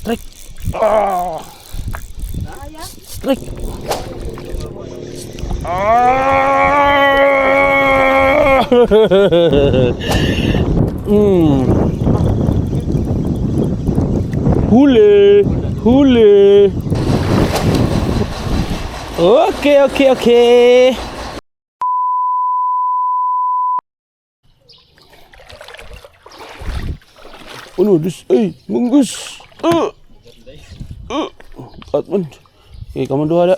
Strike. Ah. Strike. Ah. mm. Huli. Huli. Okay, okay, okay. Ano, dus, ay, munggus. Uh, uh, at man. Okay, kamu dua ada.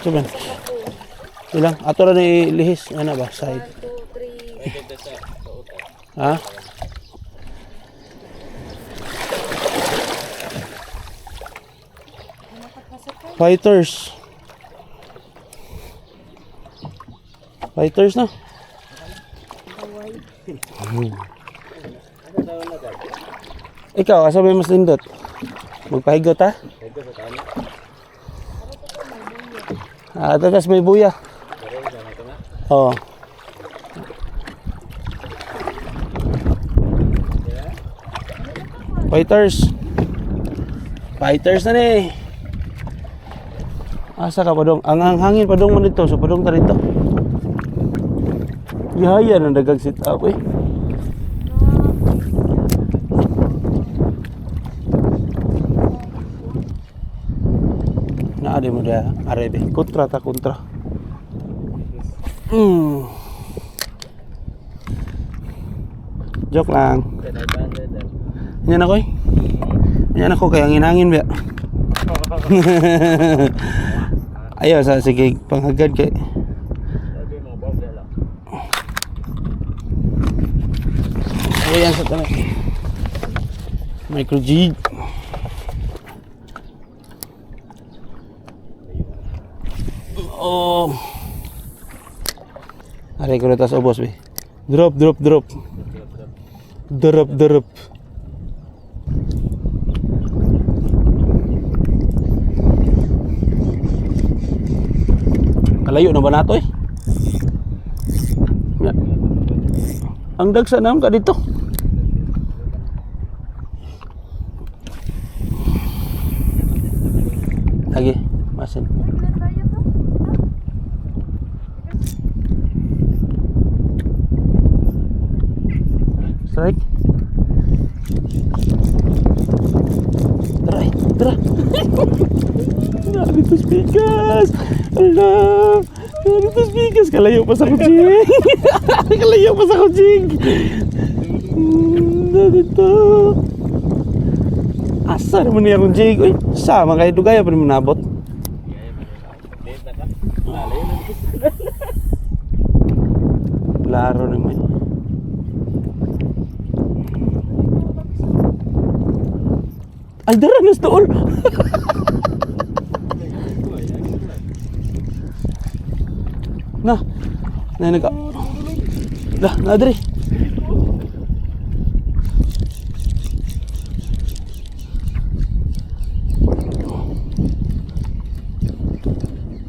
Cuman. Ilang? Ato ra ni lihis. Ano ba? Side. Ha? Fighters. Fighters na. Ikaw, asa may mas lindot? Magpahigot ha? Ah, tatas may buya. Oo. Fighters. Fighters na ni. Asa ka pa dong? Ang ang hangin pa dong man dito. So pa dong ta rito. Gihaya na dagang sit up eh. Naade mo dia arebe. Kontra ta kontra. Mm. Joke lang. Yan ako eh. Yan ako kaya ang inangin ba. Ayaw sa sige panghagad kay. Ayan sa tanay. Micro jig. Aray ko na tas ubos be. Drop, drop, drop. Drop, drop. Kalayo na ba nato eh? Ang dagsa nam ka dito. Lagi, masin. Strike. Tara, eh, tara. Grabe to speakers. Alam. Speakers. Kalayo pa sa kutsing. Kalayo pa sa kutsing. Hmm, dito. Asa naman niya kutsing? Uy, sama kayo dugaya pa naman nabot. Laro naman. Ay, dara nas tuol. na. Na naga. Lah, na diri.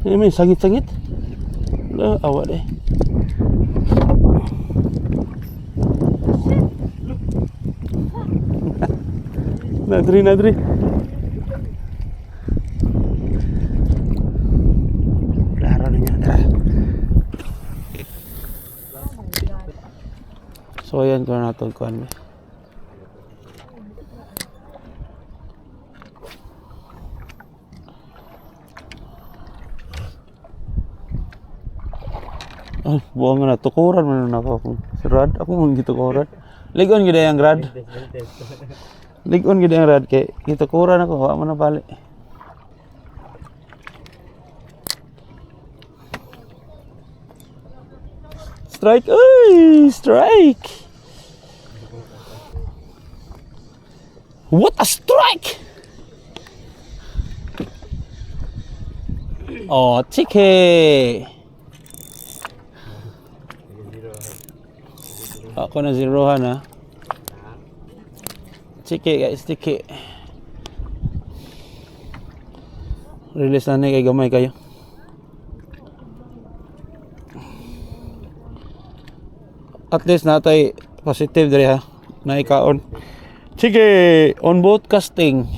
Ini may sangit-sangit. Lah, awak deh. Nadri, nadri. Kuhan mo. Ay, buang na. Tukuran man na ako. Si Rad, ako mong gitukuran. Ligon gida yung Rad. Ligon gid ang rad kay gitukuran ako wa man na bali. Strike! Uy! Strike! What a strike! Oh, chike! Ako na zerohan ha. Chike guys, chike. Release na ni kay gamay kayo. at least natay positive diri ha. Na ikaon. Sige, on boat casting.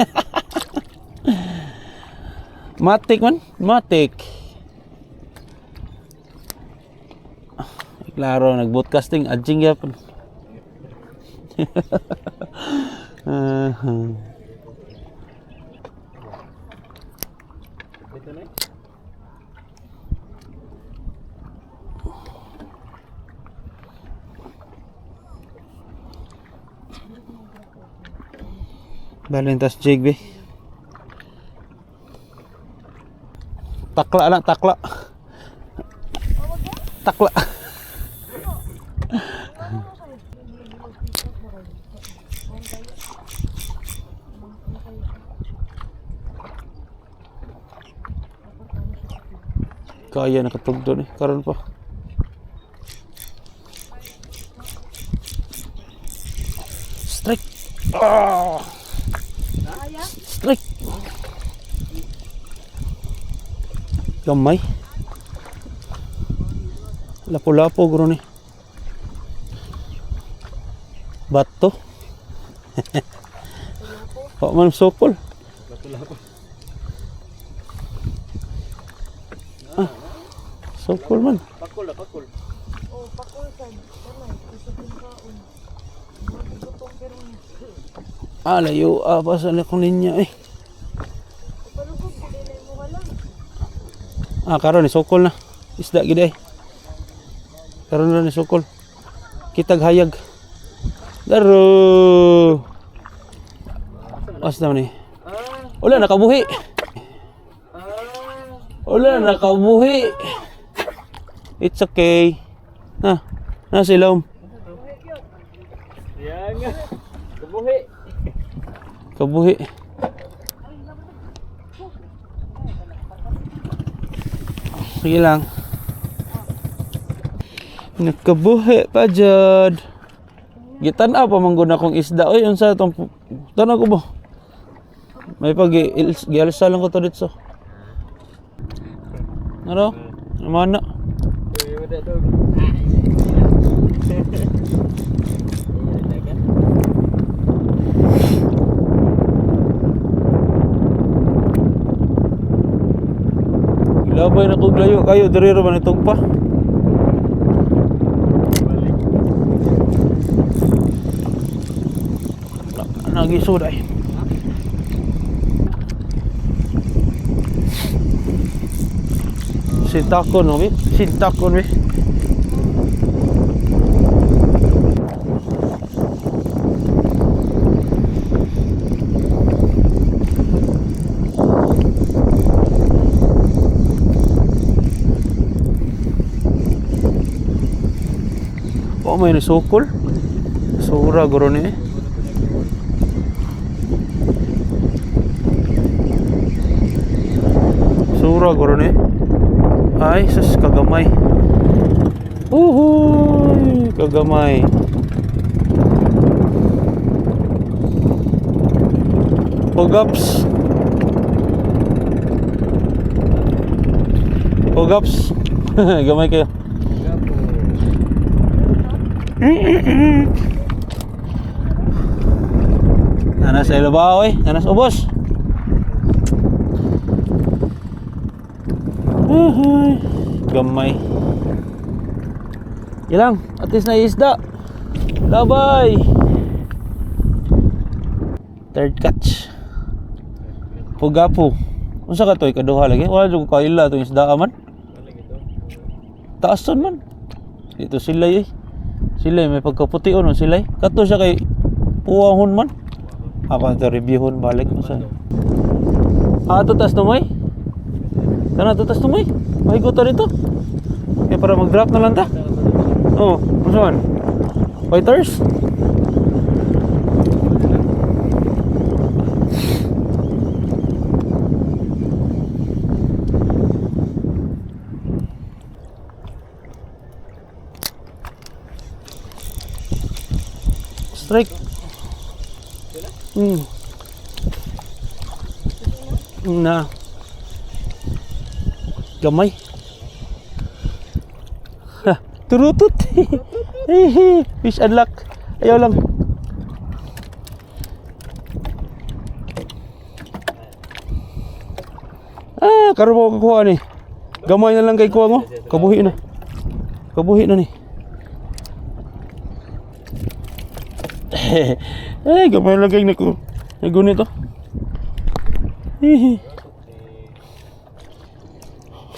Matik man, matik. Klaro, nag-boat casting, adjing yapon. Ah, Balintas jig be. Takla lang, takla. Takla. Kaya nakatugdo ni karon pa. Strike. Ah! Strike. Gamay. Lapo-lapo guro ni. Bato. Pak man sokol. Ah. Sokol man. Pakul lah, pakul. Ah, layo. Ah, pasan ako ninya eh. Ah, karon ni sokol na. Isda gid. Karon na ni sokol. Kitag hayag. Daro. As naman eh. Ah, Wala nakabuhi. Wala nakabuhi. It's okay. Na, na silom. Yan nga. Kebuhi. Kabuhi. Sige lang. Nakabuhi pa jud. Gitan-aw pa mangguna kong isda. Oy, unsa tong tanan ko ba? May pag gialsa lang ko to dito. Ano? Mana? Eh, Ilabay na kog layo kayo diri ra man itong pa. Nagisod ay. Sintakon no, mi? Sintakon mi. Oh, may nisukol. Sura guro ni. Sura guro ni. Ay, sus kagamay. Uhuy, kagamay. Pugaps. Pugaps. Gamay kayo. Nanas sa ibabaw eh. Nanas ubos. Uhuy. Gamay. Ilang, at least na isda. Labay. Third catch. Pugapo. Unsa ka to ikaduha lagi? Wala jud ko kaila tong isda man. Taas man. Dito sila eh. Sila may pagkaputi no sila. Kato siya kay puwahon man. Ako na reviewon balik mo sa. Ah, to tas tumoy. Kana to tas tumoy. Mahigot ta dito. Kaya para mag-drop na lang ta. Oh, ano man? Fighters? Strike. Hmm. Na. Gamay. Ha. Turutot. Fish unlock. Ayaw lang. Ah, karon mo kukuha ni. Gamay na lang kay kuha mo. Kabuhi na. Kabuhi na ni. eh, gamay lang kay naku. Nagunit to. Hihi.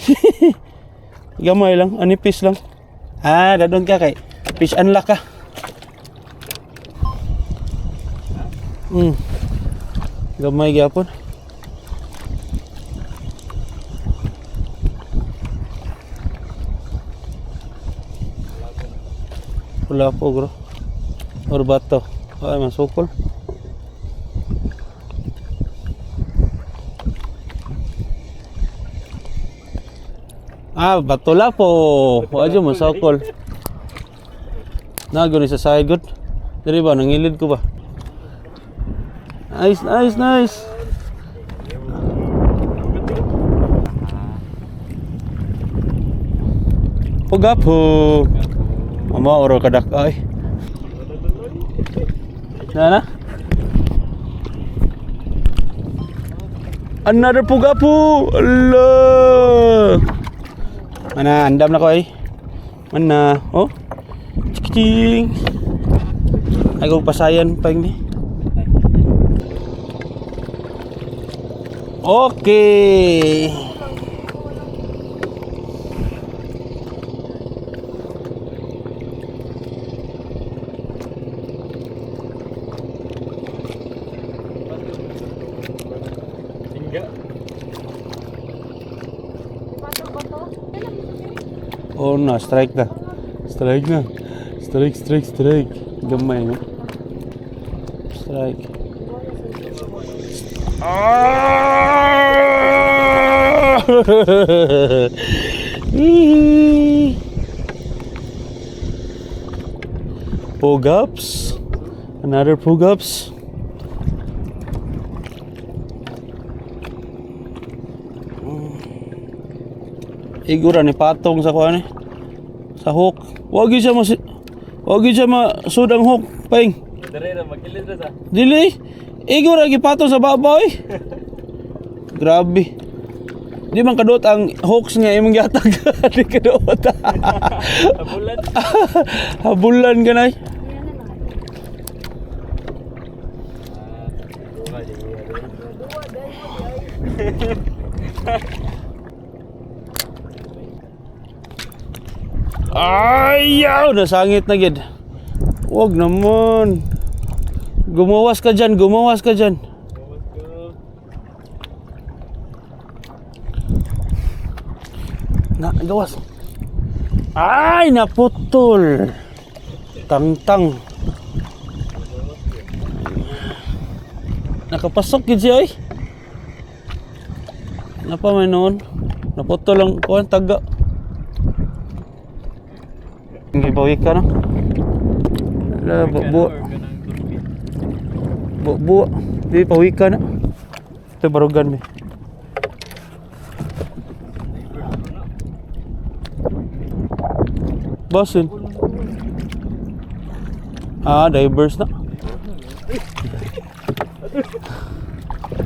Gamay lang, anipis lang. Ah, dadon ka kay fish unlock ka. Hmm. Gamay gyapon. Wala po, bro. Or bato. Ay, masukol. Ah, bato la po. Wadyo masukol. Nago ni sa good. Diri ba nangilid ko ba? Nice, nice, nice. Puga po. Mama oro kadak ay. Nana? Another puga po. Mana andam na ko ay. Mana? Oh. Chikiting. Ay kong pasayan pa ni. Okay. Tingga. Oh na, strike na. Strike na. Strike, strike, strike. Gamay no. Strike. Ah! Hee. Pull-ups. Another pull-ups. Igura ni patong sa kuan ni. Sa hook. Wag gyud siya mas Wag gyud siya masud ang hook, paing. Dari na magilid na sa. Dili. Igura gipatong sa babaw eh. Grabe. Di man kadot ang hooks niya imong gihatag. Di kadot. Abulan. Habulan ka na. Ayaw! Nasangit na gid. Wag naman. Gumawas ka dyan, gumawas ka dyan. Na, gawas. Ay, naputol. Tang-tang. Nakapasok gid siya ay. Napa man noon? Naputol lang kuan taga. Bawi ka na. Wala, bu bu bu bu Di pawi ka na. Ito barugan mi. Basin. Ah, divers na.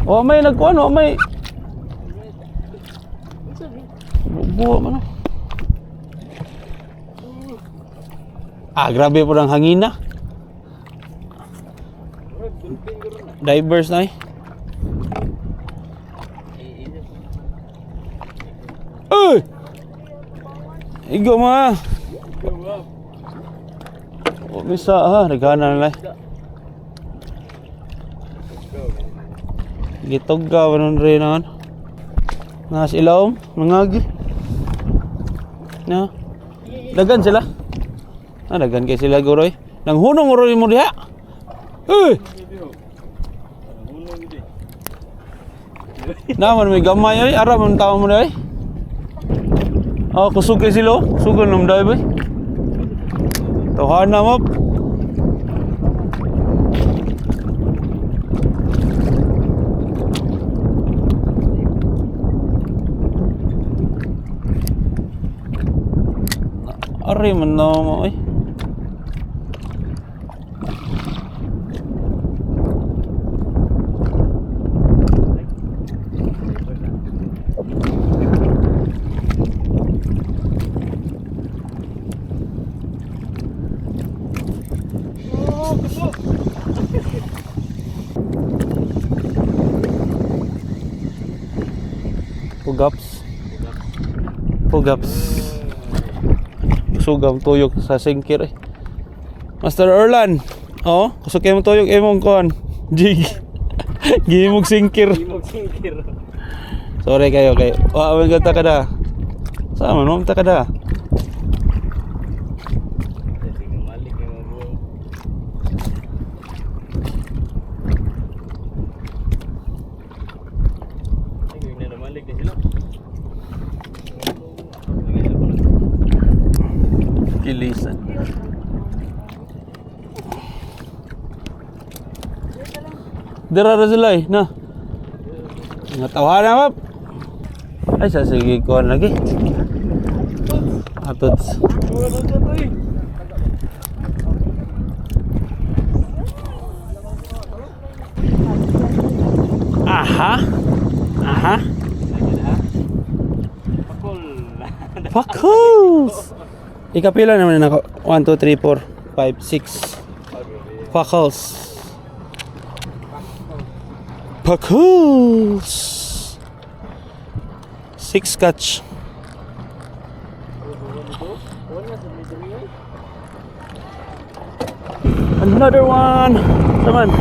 Oh, may nagkuhan, oh, may... Buwa man. oh. Ah, grabe po ng hangin na. Divers na eh. Uy! Igo ma. O bisa ha, nagana na lang. Gitog ka manon rin naman. Nas ilawom, nangagi. Na. Dagan sila. Ah, dagan kay sila guroy. Nang hunong guroy mo diha. Uy! Naman may gamay ay, ara man tao mo ay. Oh, kusog kay sila. Sugan nung dai bay. Tuhan na mo. Aray man na mo eh. Pugaps. Sugaw tuyok sa singkir eh. Master Erlan. Oh, kusok mo tuyok imong kon. Jig. Gimog singkir. Imog singkir. Sorry kayo kay. Wa man ka kada. Sama no ta kada. Malik sila. Lagyan na po na. Kilisan. Dira ra sila eh, na. Nga tawanan map. Ay sa sige ko lagi. Atot. Aha. Aha. Pakul. Fuckles! Ikapila naman na 1, 2, 3, 4, 5, 6. Fuckles. Puckles. 6 catch. Another one. Naman.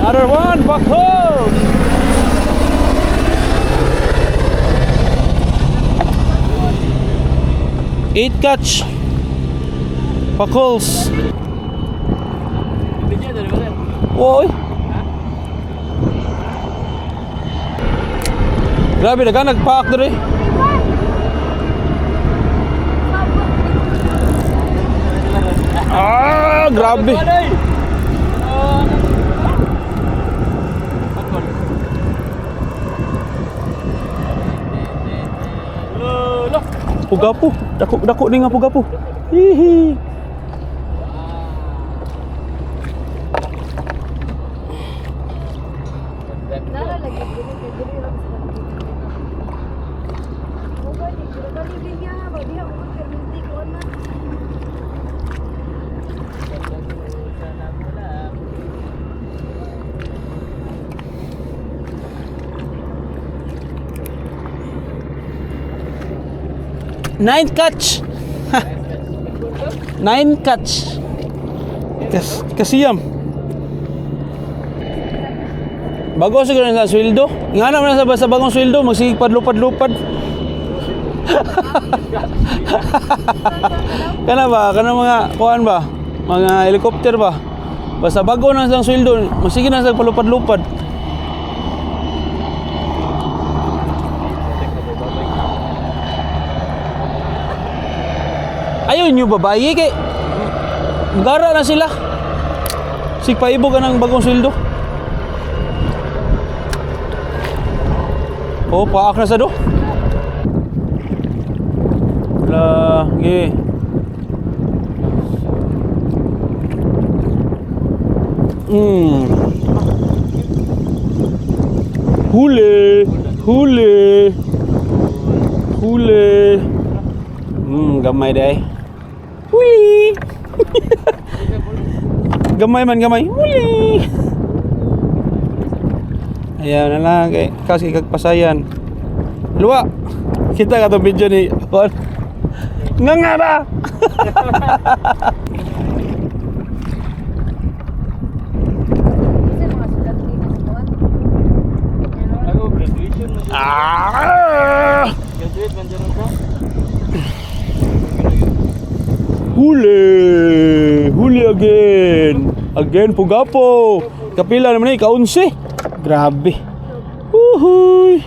Another one. Buckles. 8 catch. Pakuls. Video dari mana? Woi. Grabe na ka, nagpaak doon eh. Ah, grabe. Grabe. Lolo. Pugapo. Dako dako ni nga pugapo. Hihi. Nara lagi gini ke gini lang sa Oh, bali, pero bali din niya, bali ako magperminti ko na. Nine catch. Nine catch. Kas kasiyam. Bago siguro sa sweldo. Nga naman na sa sa bagong sweldo, magsigig padlupad-lupad. kana ba? Kana mga kuan ba? Mga helicopter ba? Basta bago na sa sweldo, magsige na sa palupad-lupad. Ayaw nyo babae kay Gara na sila. Sigpaibo ka ng bagong sweldo. Oh, paak na sa do. Lagi. Hmm. Huli. Huli. Huli. Hmm, gamay day. Huli. gamay man gamay. Huli. Ayan na lang kay kasi kagpasayan. Luwa. Kita ka to video ni. Nga nga ba? Kasi mga sulat ni sa kuwan. Ako graduation man. Ah! Graduate man dyan ako. Huli! Huli again! Again, pugapo! Kapila naman eh, kaunsi! Grabe! Uhuy!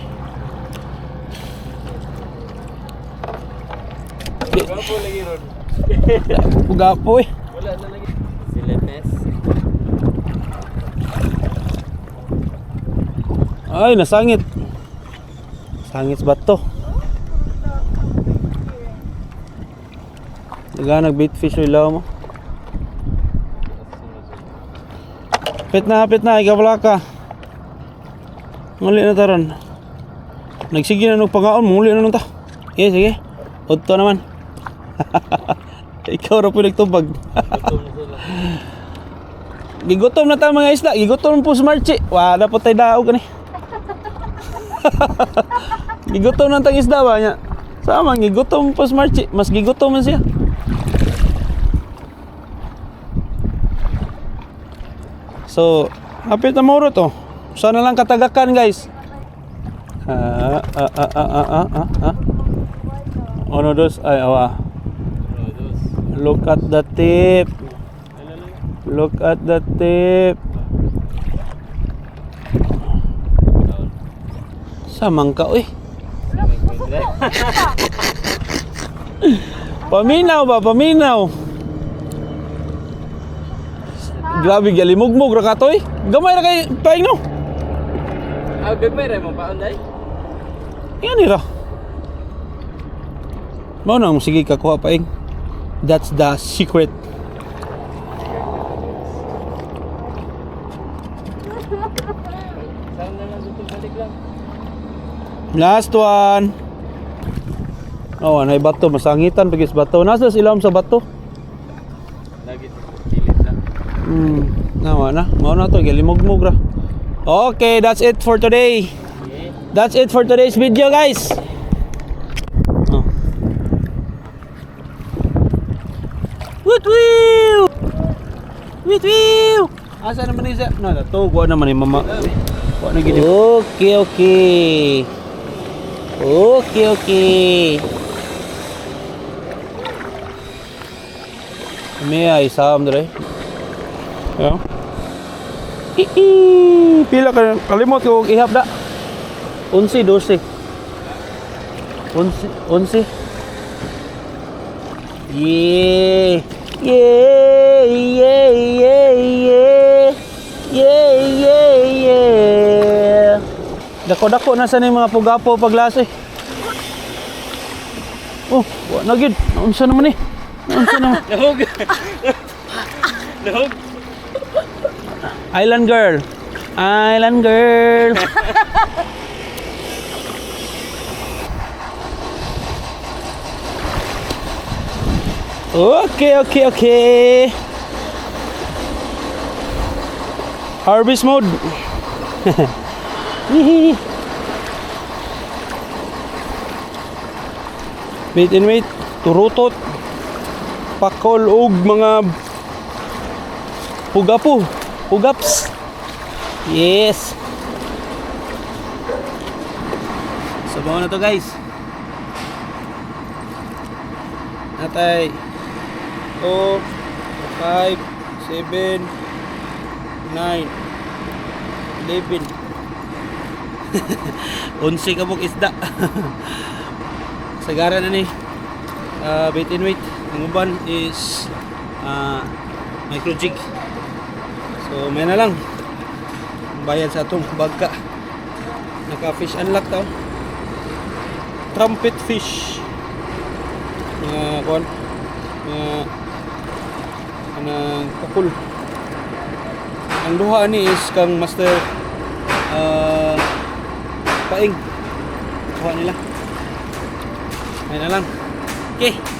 Gapo lagi ron. Pugapo eh! Wala na lagi. Siletes. Ay, nasangit! Sangits bato. Daga nag-bait fish o ilaw mo. Hapit na, hapit na, ikaw wala ka. Muli na taron. Nagsige na nung pangaon, muli na nung ta. Sige, sige. Udto naman. ikaw ra po nagtubag. Gigutom na tayo mga isda. Gigutom po si Marchi. Wala po tayo daog ni. gigutom na tang isda ba niya? Sama, gigutom po si Marchi. Mas gigutom man siya. So, hapit na muro to. Sana lang katagakan guys. Ah, ah, ah, ah, ah, ah, ah, ah. Ano dos? Ay, awa. Dos. Look at the tip. Look at the tip. Samang ka, uy. Paminaw ba? Paminaw. Grabe, galimugmog ra ka to, eh. Gamay ra kay paing no. Ah, gagmay rin mo pa, Anday? Yan ira. Mao na, sige kakuha paing. That's the secret. Last one. Oh, anay bato, masangitan pagis bato. Nasa silam sa bato. Lagi sa kilid na. Hmm, nawa na. Mao na to, galimugmog ra. Okay, that's it for today. That's it for today's video, guys. Oh. Woo! Woot woo! Asa naman isa? Na, to, kuha naman ni mama. Kuha na gini. Okay, okay. Okay, okay. May ay sam dre. Yo. Hihi. Pila ka kalimot ko ihap da. 11, 12. 11, 11. Yeah. Yeah, yeah, yeah, yeah. Yeah, yeah, yeah. Dako-dako na sa ni mga pugapo paglase. Oh, wa na gid. Naunsa naman ni? Naunsa naman? Lahog! Lahog! Island girl. Island girl. okay, okay, okay. Harvest mode. wait and wait. Turutot. Pakol og mga Pugapo. Pugaps. Yes. So, na to guys. Natay. 2, 5, 7, 9, 11. 11 ka mong isda. Sagara na ni. Uh, bait and wait. Ang uban is uh, micro jig. So may na lang. Bayad sa atong bagka. Naka fish unlock daw. Trumpet fish. Mga kuan. Mga kanang kapul. Ang duha ni is kang master uh, paing. Kuha nila. May na lang. Okay.